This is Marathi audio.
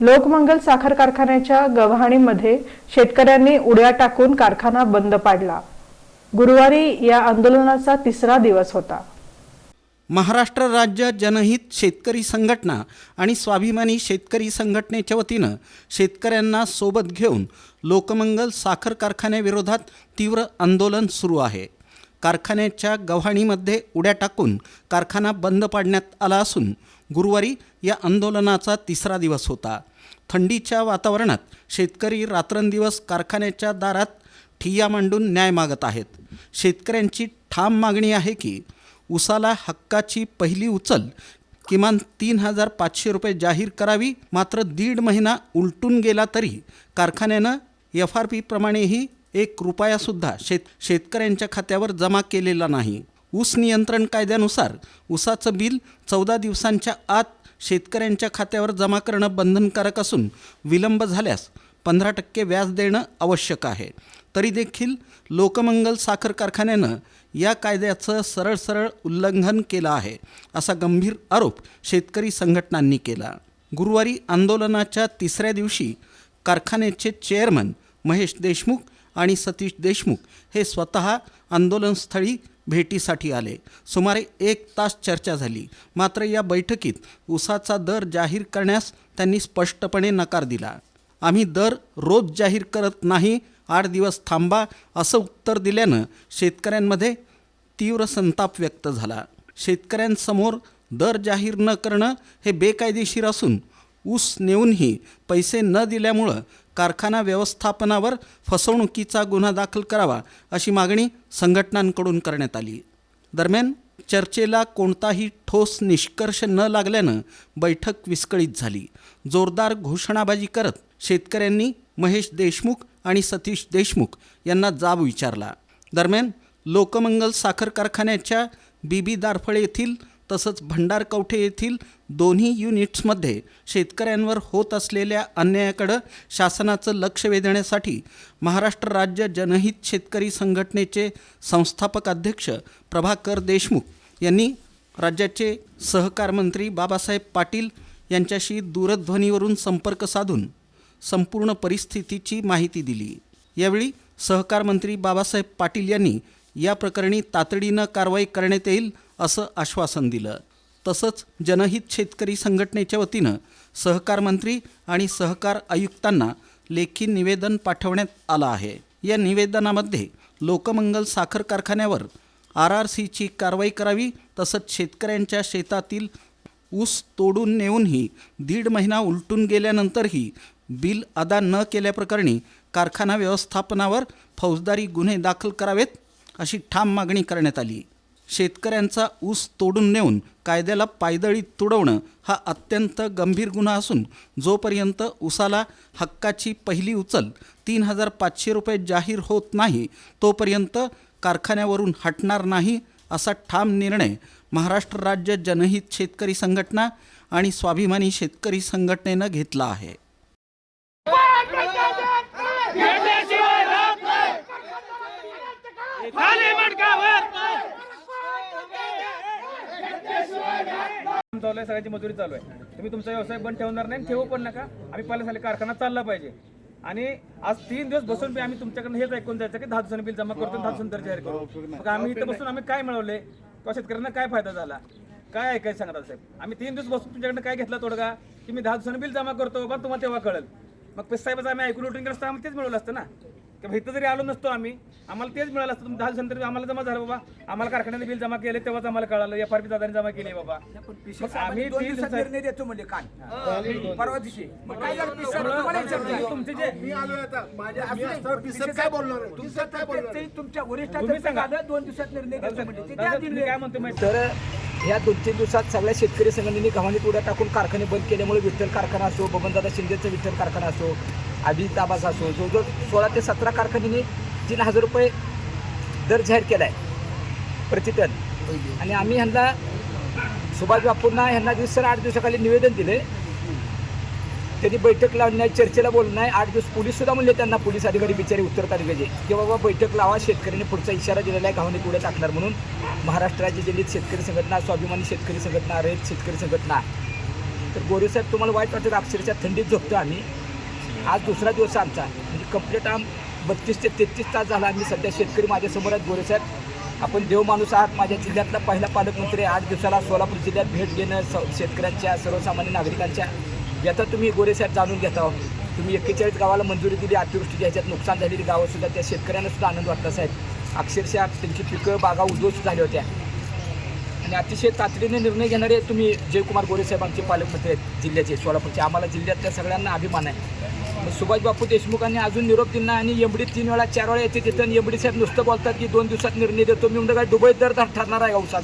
लोकमंगल साखर कारखान्याच्या गव्हाणीमध्ये शेतकऱ्यांनी उड्या टाकून कारखाना बंद पाडला. गुरुवारी या आंदोलनाचा तिसरा दिवस होता. महाराष्ट्र राज्य जनहित शेतकरी संघटना आणि स्वाभिमानी शेतकरी संघटनेच्या वतीनं शेतकऱ्यांना सोबत घेऊन लोकमंगल साखर कारखान्याविरोधात तीव्र आंदोलन सुरू आहे. कारखान्याच्या गव्हाणीमध्ये उड्या टाकून कारखाना बंद पाडण्यात आला असून गुरुवारी या आंदोलनाचा तिसरा दिवस होता. थंडीच्या वातावरणात शेतकरी रात्रंदिवस कारखान्याच्या दारात ठिय्या मांडून न्याय मागत आहेत. शेतकऱ्यांची ठाम मागणी आहे की उसाला हक्काची पहिली उचल किमान तीन हजार पाचशे रुपये जाहीर करावी मात्र दीड महिना उलटून गेला तरी कारखान्यानं एफ आर पीप्रमाणेही एक रुपयासुद्धा शेत शेतकऱ्यांच्या खात्यावर जमा केलेला नाही. ऊस नियंत्रण कायद्यानुसार ऊसाचं बिल चौदा दिवसांच्या आत शेतकऱ्यांच्या खात्यावर जमा करणं बंधनकारक असून विलंब झाल्यास पंधरा टक्के व्याज देणं आवश्यक आहे. तरी देखील लोकमंगल साखर कारखान्यानं या कायद्याचं सरळ सरळ उल्लंघन केलं आहे असा गंभीर आरोप शेतकरी संघटनांनी केला. गुरुवारी आंदोलनाच्या तिसऱ्या दिवशी कारखान्याचे चेअरमन महेश देशमुख आणि सतीश देशमुख हे स्वतः आंदोलनस्थळी भेटीसाठी आले. सुमारे एक तास चर्चा झाली. मात्र या बैठकीत ऊसाचा दर जाहीर करण्यास त्यांनी स्पष्टपणे नकार दिला. आम्ही दर रोज जाहीर करत नाही आठ दिवस थांबा असं उत्तर दिल्यानं शेतकऱ्यांमध्ये तीव्र संताप व्यक्त झाला. शेतकऱ्यांसमोर दर जाहीर न करणं हे बेकायदेशीर असून ऊस नेऊनही पैसे न दिल्यामुळं कारखाना व्यवस्थापनावर फसवणुकीचा गुन्हा दाखल करावा अशी मागणी संघटनांकडून करण्यात आली. दरम्यान चर्चेला कोणताही ठोस निष्कर्ष न लागल्यानं बैठक विस्कळीत झाली. जोरदार घोषणाबाजी करत शेतकऱ्यांनी महेश देशमुख आणि सतीश देशमुख यांना जाब विचारला. दरम्यान लोकमंगल साखर कारखान्याच्या बीबी दारफळे येथील तसंच भंडारकवठे येथील दोन्ही युनिट्समध्ये शेतकऱ्यांवर होत असलेल्या अन्यायाकडं शासनाचं लक्ष वेधण्यासाठी महाराष्ट्र राज्य जनहित शेतकरी संघटनेचे संस्थापक अध्यक्ष प्रभाकर देशमुख यांनी राज्याचे सहकार मंत्री बाबासाहेब पाटील यांच्याशी दूरध्वनीवरून संपर्क साधून संपूर्ण परिस्थितीची माहिती दिली. यावेळी सहकार मंत्री बाबासाहेब पाटील यांनी या प्रकरणी तातडीनं कारवाई करण्यात येईल असं आश्वासन दिलं. तसंच जनहित शेतकरी संघटनेच्या वतीनं सहकार मंत्री आणि सहकार आयुक्तांना लेखी निवेदन पाठवण्यात आलं आहे. या निवेदनामध्ये लोकमंगल साखर कारखान्यावर आर आर सीची कारवाई करावी तसंच शेतकऱ्यांच्या शेतातील ऊस तोडून नेऊनही दीड महिना उलटून गेल्यानंतरही बिल अदा न केल्याप्रकरणी कारखाना व्यवस्थापनावर फौजदारी गुन्हे दाखल करावेत अशी ठाम मागणी करण्यात आली. शेतकऱ्यांचा ऊस तोडून नेऊन कायद्याला पायदळी तुडवणं हा अत्यंत गंभीर गुन्हा असून जोपर्यंत ऊसाला हक्काची पहिली उचल तीन हजार पाचशे रुपये जाहीर होत नाही तोपर्यंत कारखान्यावरून हटणार नाही असा ठाम निर्णय महाराष्ट्र राज्य जनहित शेतकरी संघटना आणि स्वाभिमानी शेतकरी संघटनेनं घेतला आहे. चालू आहे सगळ्याची मजुरी चालू आहे. तुम्ही तुमचा व्यवसाय बंद ठेवणार नाही आणि ठेवू पण नका. आम्ही पहिल्या साली कारखाना चालला पाहिजे. आणि आज तीन दिवस बसून बी आम्ही तुमच्याकडनं हेच ऐकून जायचं की दहा दिवसांनी बिल जमा करतो दहा दिवसांतर जाहीर करू मग आम्ही इथं बसून आम्ही काय मिळवले किंवा शेतकऱ्यांना काय फायदा झाला? काय ऐकायचं सांगता साहेब? आम्ही तीन दिवस बसून तुमच्याकडनं काय घेतला तोडगा? की मी दहा दिवसांनी बिल जमा करतो बाबा तुम्हाला तेव्हा कळेल. मग पेस साहेबाचं आम्ही ऐकून उठून गेलो असतं आम्ही तेच मिळवलं असतं ना? की इथं जरी आलो नसतो आम्ही आम्हाला तेच मिळालं असतं. तुम्ही दहा दिवसांनी आम्हाला जमा झालं बाबा. आम्हाला कारखान्याने बिल जमा केले तेव्हाच आम्हाला कळालं. एफ आर पी दादाने जमा केली बाबा. मग आम्ही दोन दिवसात निर्णय देतो म्हणजे काल. परवा दिवशी. मग काय झालं? पिसाब तुम्हाला विचारतो. तुमचे जे मी आलोय आता. माझ्या असं नाही, असल्यावर पिसत काय बोलणार? आहे? तुमचं पिसत काय बोलणार? आहे? ते तुमच्या तुम्ही वरिष्ठांचं सांगा. झालं, दोन दिवसात निर्णय देतो म्हणजे ते द्या दादा, तुम्ही निर्णय. काय म्हणतो माहिती तर ह्या दोन तीन दिवसात सगळ्या शेतकरी संघटनेने गव्हाणी उड्या टाकून कारखाने बंद केल्यामुळे विठ्ठल कारखाना असो बबनदादा शिंदेचा विठ्ठल कारखाना असो अभिजित आबाचा असो जो जो सोळा ते सतरा कारखान्यांनी तीन हजार रुपये दर जाहीर केला आहे प्रतिटन आणि आम्ही ह्यांना सुभाष बापूंना ह्यांना दिवस आठ दिवसाखाली निवेदन दिले त्यांनी बैठक लावली नाही चर्चेला बोलणं नाही. आठ दिवस पोलीस सुद्धा म्हणले त्यांना पोलीस अधिकारी बिचारे उत्तर तालुक्याचे की बाबा बैठक लावा शेतकऱ्यांनी पुढचा इशारा दिलेला आहे गावाने पुढे टाकणार म्हणून. महाराष्ट्र राज्य जिल्ह्यात शेतकरी संघटना स्वाभिमानी शेतकरी संघटना रयत शेतकरी संघटना. तर गोरेसाहेब तुम्हाला वाईट वाटतं अक्षरशः थंडीत झोपतो आम्ही. आज दुसरा दिवस आमचा. म्हणजे कंप्लीट आम बत्तीस ते तेहतीस तास झाला आम्ही सध्या शेतकरी माझ्यासमोर आहेत गोरेसाहेब आपण देव माणूस आहात. माझ्या जिल्ह्यातला पहिला पालकमंत्री आठ दिवसाला सोलापूर जिल्ह्यात भेट घेणं स शेतकऱ्यांच्या सर्वसामान्य नागरिकांच्या. याचा तुम्ही गोरेसाहेब जाणून घेता तुम्ही एक्केचाळीस गावाला मंजुरी दिली अतिवृष्टीच्या ह्याच्यात नुकसान झालेली गावं सुद्धा त्या शेतकऱ्यांना सुद्धा आनंद वाटला साहेब. अक्षरशः त्यांची पिकं बागा उद्ध्वस्त झाल्या होत्या. आणि अतिशय तातडीने निर्णय घेणारे तुम्ही जयकुमार गोरेसाहेब आमचे पालकमंत्री आहेत जिल्ह्याचे सोलापूरचे. आम्हाला जिल्ह्यातल्या सगळ्यांना अभिमान आहे. मग सुभाष बापू देशमुखांनी अजून निरोप दिला आणि एमडी तीन वेळा चार वेळा येते तिथं. एमडी साहेब नुसतं बोलतात की दोन दिवसात निर्णय देतो. मी म्हणजे काय दुबईत दर ठरणार आहे का उसाचा